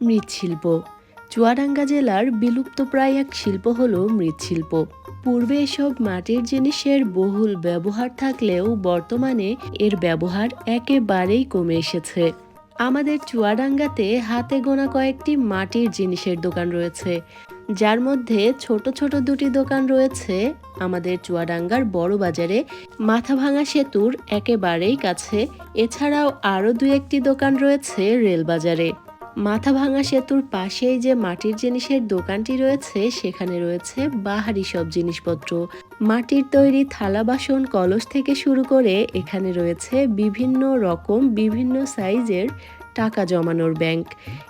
মৃৎশিল্প। চুয়াডাঙ্গা জেলার বিলুপ্তপ্রায় এক শিল্প হল মৃৎশিল্প। পূর্বে এসব মাটির জিনিসের বহুল ব্যবহার থাকলেও বর্তমানে এর ব্যবহার একেবারেই কমে এসেছে। আমাদের চুয়াডাঙ্গাতে হাতে গোনা কয়েকটি মাটির জিনিসের দোকান রয়েছে। যার মধ্যে ছোট ছোট দুটি দোকান রয়েছে আমাদের চুয়াডাঙ্গার বড় বাজারে। মাথাভাঙা সেতুর একেবারেই কাছে। এছাড়াও আরও দু একটি দোকান রয়েছে রেলবাজারে। মাথাভাঙা সেতুর পাশেই যে মাটির জিনিসের দোকানটি রয়েছে, সেখানে রয়েছে বাহারি সব জিনিসপত্র। মাটির তৈরি থালা বাসন, কলস থেকে শুরু করে এখানে রয়েছে বিভিন্ন রকম, বিভিন্ন সাইজের টাকা জমানোর ব্যাংক।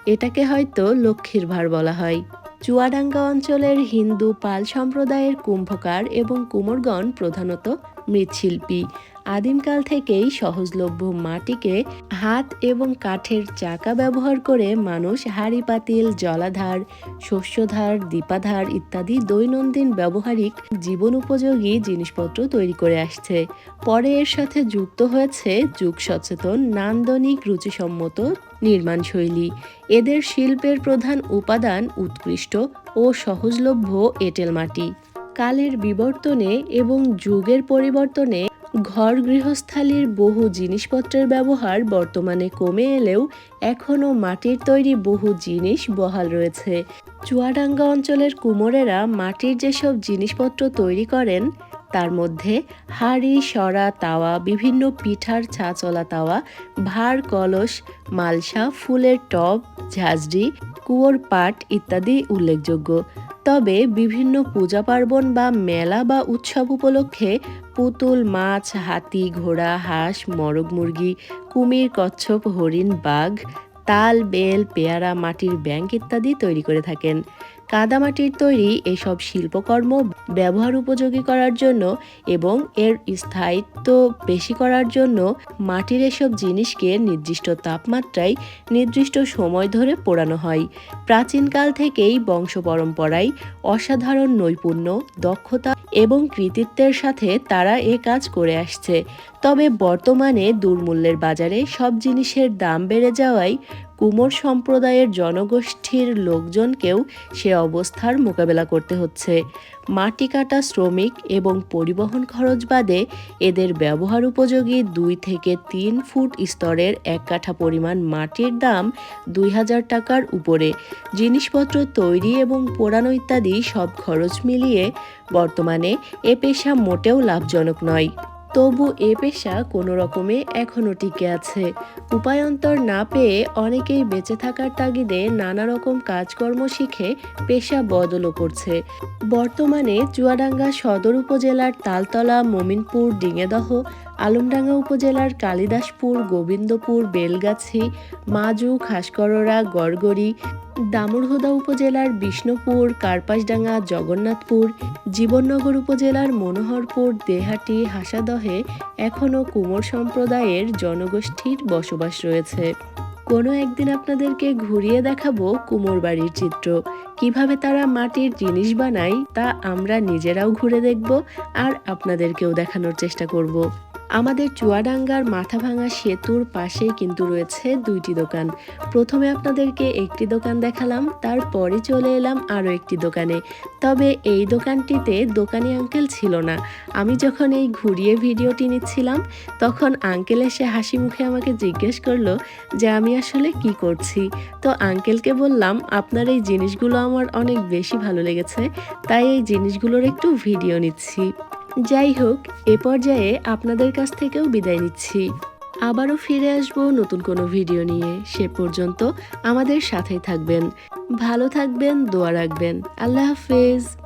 এটাকে হয়তো লক্ষ্মীর ভার বলা হয়। চুয়াডাঙ্গা অঞ্চলের হিন্দু পাল সম্প্রদায়ের কুম্ভকার এবং কুমোরগণ প্রধানত মৃৎশিল্পী। আদিমকাল থেকেই সহজলভ্য মাটিকে হাত এবং কাঠের চাকা ব্যবহার করে মানুষ হাড়ি, পাতিল, জলাধার, শস্যধার, দীপাধার ইত্যাদি দৈনন্দিন ব্যবহারিক জীবন উপযোগী জিনিসপত্র তৈরি করে আসছে। পরে এর সাথে যুক্ত হয়েছে যুগ সচেতন, নান্দনিক, রুচিসম্মত নির্মাণ শৈলী এদের শিল্পের প্রধান উপাদান উৎকৃষ্ট ও সহজলভ্য এঁটেল মাটি। কালের বিবর্তনে এবং যুগের পরিবর্তনে ঘর গৃহস্থালির বহু জিনিসপত্রের ব্যবহার বর্তমানে কমে এলেও এখনও মাটির তৈরি বহু জিনিস বহাল রয়েছে। চুয়াডাঙ্গা অঞ্চলের কুমোরেরা মাটির যেসব জিনিসপত্র তৈরি করেন তার মধ্যে হাঁড়ি, সরা, তাওয়া, বিভিন্ন পিঠার ছাচলা তাওয়া, ভার, কলস, মালসা, ফুলের টব, ঝাঁঝরি, কুয়োর পাট ইত্যাদি উল্লেখযোগ্য। তবে বিভিন্ন পূজা পার্বণ বা মেলা বা উৎসব উপলক্ষে পুতুল, মাছ, হাতি, ঘোড়া, হাঁস, মরগ মুরগি, কুমির, কচ্ছপ, হরিণ, বাঘ তাল, বেল, পেয়ারা, মাটির ব্যাংক ইত্যাদি তৈরি করে থাকেন। কাদামাটির তৈরি এসব শিল্পকর্ম ব্যবহার উপযোগী করার জন্য এবং এর স্থায়িত্ব বেশি করার জন্য মাটির এসব জিনিসকে নির্দিষ্ট তাপমাত্রায় নির্দিষ্ট সময় ধরে পোড়ানো হয়। প্রাচীনকাল থেকেই বংশ পরম্পরায় অসাধারণ নৈপুণ্য, দক্ষতা এবং কৃতিত্বের সাথে তারা এ কাজ করে আসছে। তবে বর্তমানে দুর্মূল্যের বাজারে সব জিনিসের দাম বেড়ে যাওয়ায় কুমোর সম্প্রদায়ের জনগোষ্ঠীর লোকজনকেও সে অবস্থার মোকাবেলা করতে হচ্ছে। মাটি কাটা শ্রমিক এবং পরিবহন খরচ বাদে এদের ব্যবহার উপযোগী দুই থেকে তিন ফুট স্তরের এক কাঠা পরিমাণ মাটির দাম দুই হাজার টাকার উপরে। জিনিসপত্র তৈরি এবং পোড়ানো ইত্যাদি সব খরচ মিলিয়ে বর্তমানে এ পেশা মোটেও লাভজনক নয়। তবু এ পেশা কোনো রকমে এখনও টিকে আছে। উপায়ন্তর না পেয়ে অনেকেই বেঁচে থাকার তাগিদে নানা রকম কাজকর্ম শিখে পেশা বদলও করছে। বর্তমানে চুয়াডাঙ্গা সদর উপজেলার তালতলা, মমিনপুর, ডিঙেদহ আলমডাঙ্গা উপজেলার কালিদাসপুর, গোবিন্দপুর, বেলগাছি, মাজু, খাসকররা, গড়গড়ি, দামুরহুদা উপজেলার বিষ্ণুপুর, কার্পাসডাঙ্গা, জগন্নাথপুর, জীবননগর উপজেলার মনোহরপুর, দেহাটি, হাসাদহে এখনও কুমোর সম্প্রদায়ের জনগোষ্ঠীর বসবাস রয়েছে। কোনো একদিন আপনাদেরকে ঘুরিয়ে দেখাবো কুমোর বাড়ির চিত্র। কীভাবে তারা মাটির জিনিস বানায় তা আমরা নিজেরাও ঘুরে দেখব আর আপনাদেরকেও দেখানোর চেষ্টা করব। আমাদের চুয়াডাঙ্গার মাথাভাঙা সেতুর পাশেই কিন্তু রয়েছে দুইটি দোকান। প্রথমে আপনাদেরকে একটি দোকান দেখালাম, তারপরে চলে এলাম আরও একটি দোকানে। তবে এই দোকানটিতে দোকানি আঙ্কেল ছিল না। আমি যখন এই ঘুরিয়ে ভিডিওটি নিচ্ছিলাম, তখন আঙ্কেল এসে হাসি মুখে আমাকে জিজ্ঞেস করল যে আমি আসলে কি করছি। তো আঙ্কেলকে বললাম, আপনার এই জিনিসগুলো আমার অনেক বেশি ভালো লেগেছে, তাই এই জিনিসগুলোর একটু ভিডিও নিচ্ছি। যাই হোক, এ পর্যায়ে আপনাদের কাছ থেকেও বিদায় নিচ্ছি। আবারও ফিরে আসব নতুন কোনো ভিডিও নিয়ে। সে পর্যন্ত আমাদের সাথেই থাকবেন। ভালো থাকবেন, দোয়া রাখবেন। আল্লাহ হাফেজ।